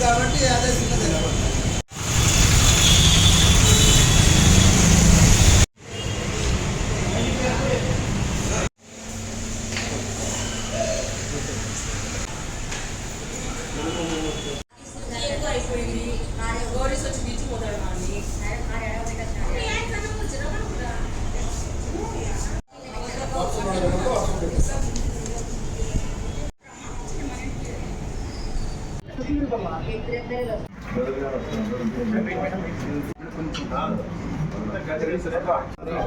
కాబట్టి అదే చిన్నది అయిపోయింది.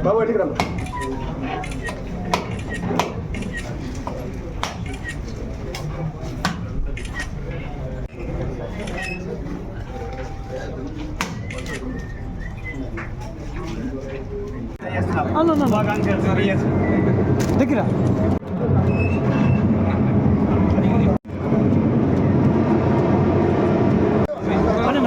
బాబు అడిగి రమ్మ దగ్గర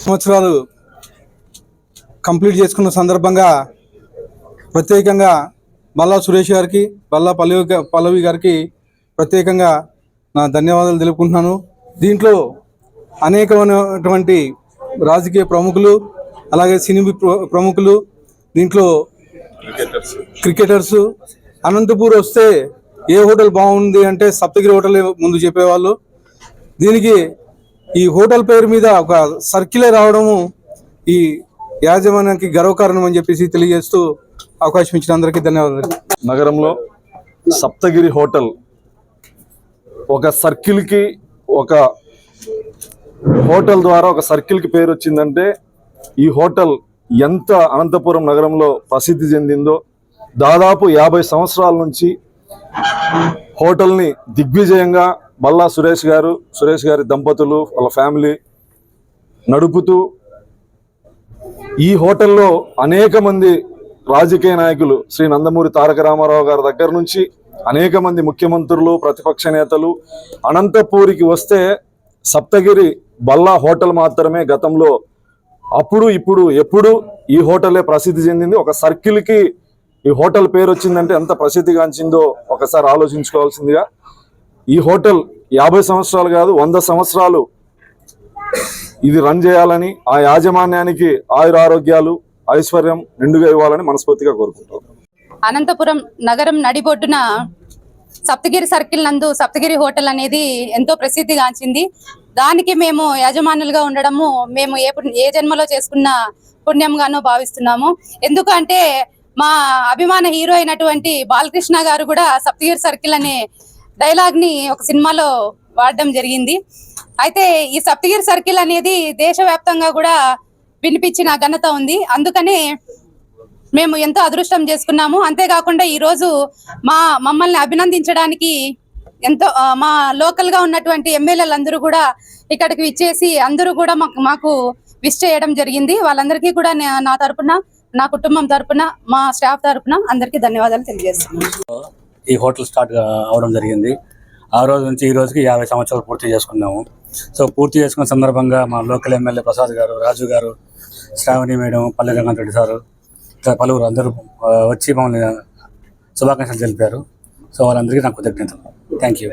సంవత్సరాలు కంప్లీట్ చేసుకున్న సందర్భంగా ప్రత్యేకంగా బల్లా సురేష్ గారికి బల్లా పల్లవి పల్లవి గారికి ప్రత్యేకంగా నా ధన్యవాదాలు తెలుపుకుంటున్నాను. దీంట్లో అనేకమైనటువంటి రాజకీయ ప్రముఖులు అలాగే సినిమా ప్ర- ప్రముఖులు దీంట్లో క్రికెటర్స్. అనంతపూర్ వస్తే ఏ హోటల్ బాగుంది అంటే సప్తగిరి హోటల్ ముందు చెప్పేవాళ్ళు. దీనికి ఈ హోటల్ పేరు మీద ఒక సర్కిలే రావడము ఈ యాజమాన్యానికి గర్వకారణం అని చెప్పేసి తెలియజేస్తూ అవకాశం ఇచ్చిన అందరికీ ధన్యవాదాలు. నగరంలో సప్తగిరి హోటల్ ఒక సర్కిల్కి ఒక హోటల్ ద్వారా ఒక సర్కిల్కి పేరు వచ్చిందంటే ఈ హోటల్ ఎంత అనంతపురం నగరంలో ప్రసిద్ధి చెందిందో దాదాపు యాభై సంవత్సరాల నుంచి హోటల్ని దిగ్విజయంగా బల్లా సురేష్ గారు సురేష్ గారి దంపతులు వాళ్ళ ఫ్యామిలీ నడుపుతూ ఈ హోటల్లో అనేక మంది రాజకీయ నాయకులు శ్రీ నందమూరి తారక రామారావు గారి దగ్గర నుంచి అనేక మంది ముఖ్యమంత్రులు ప్రతిపక్ష నేతలు అనంతపూరికి వస్తే సప్తగిరి బల్లా హోటల్ మాత్రమే గతంలో అప్పుడు ఇప్పుడు ఎప్పుడు ఈ హోటలే ప్రసిద్ధి చెందింది. ఒక సర్కిల్కి ఈ హోటల్ పేరు వచ్చిందంటే ఎంత ప్రసిద్ధిగాంచిందో ఒకసారి ఆలోచించుకోవాల్సిందిగా. ఈ హోటల్ యాభై సంవత్సరాలు కాదు వంద సంవత్సరాలు ఇది రన్ చేయాలని ఆ యాజమాన్యానికి ఆయుర ఆరోగ్యాలు ఐశ్వర్యం నిండుగా ఇవ్వాలని మనస్ఫూర్తిగా కోరుకుంటాం అనంతపురం నగరం నడిబొడ్డున సప్తగిరి సర్కిల్ నందు సప్తగిరి హోటల్ అనేది ఎంతో ప్రసిద్ధిగాంచింది. దానికి మేము యజమానులుగా ఉండడము మేము ఏ ఏ జన్మలో చేసుకున్న పుణ్యంగానో భావిస్తున్నాము. ఎందుకంటే మా అభిమాన హీరో అయినటువంటి బాలకృష్ణ గారు కూడా సప్తగిరి సర్కిల్ అనే డైలాగ్ని ఒక సినిమాలో వాడడం జరిగింది. అయితే ఈ సప్తగిరి సర్కిల్ అనేది దేశవ్యాప్తంగా కూడా వినిపించిన ఘనత ఉంది. అందుకనే మేము ఎంతో అదృష్టం చేసుకున్నాము. అంతేకాకుండా ఈ రోజు మా మమ్మల్ని అభినందించడానికి ఎంతో మా లోకల్గా ఉన్నటువంటి ఎమ్మెల్యేలు అందరూ కూడా ఇక్కడికి విచ్చేసి అందరూ కూడా మాకు మాకు విష్ చేయడం జరిగింది. వాళ్ళందరికీ కూడా నా తరపున నా కుటుంబం తరపున మా స్టాఫ్ తరపున అందరికీ ధన్యవాదాలు తెలియజేస్తున్నాను. ఈ హోటల్ స్టార్ట్ అవడం జరిగింది. ఆ రోజు నుంచి ఈ రోజుకి యాభై సంవత్సరాలు పూర్తి చేసుకున్నాము. సో పూర్తి చేసుకున్న సందర్భంగా మా లోకల్ ఎమ్మెల్యే ప్రసాద్ గారు రాజు గారు శ్రావణి మేడం పల్లె రంగనాథ్ రెడ్డి సారు ఇట్లా పలువురు అందరూ వచ్చి మమ్మల్ని శుభాకాంక్షలు తెలిపారు. సో వాళ్ళందరికీ నాకు కృతజ్ఞతలు. Thank you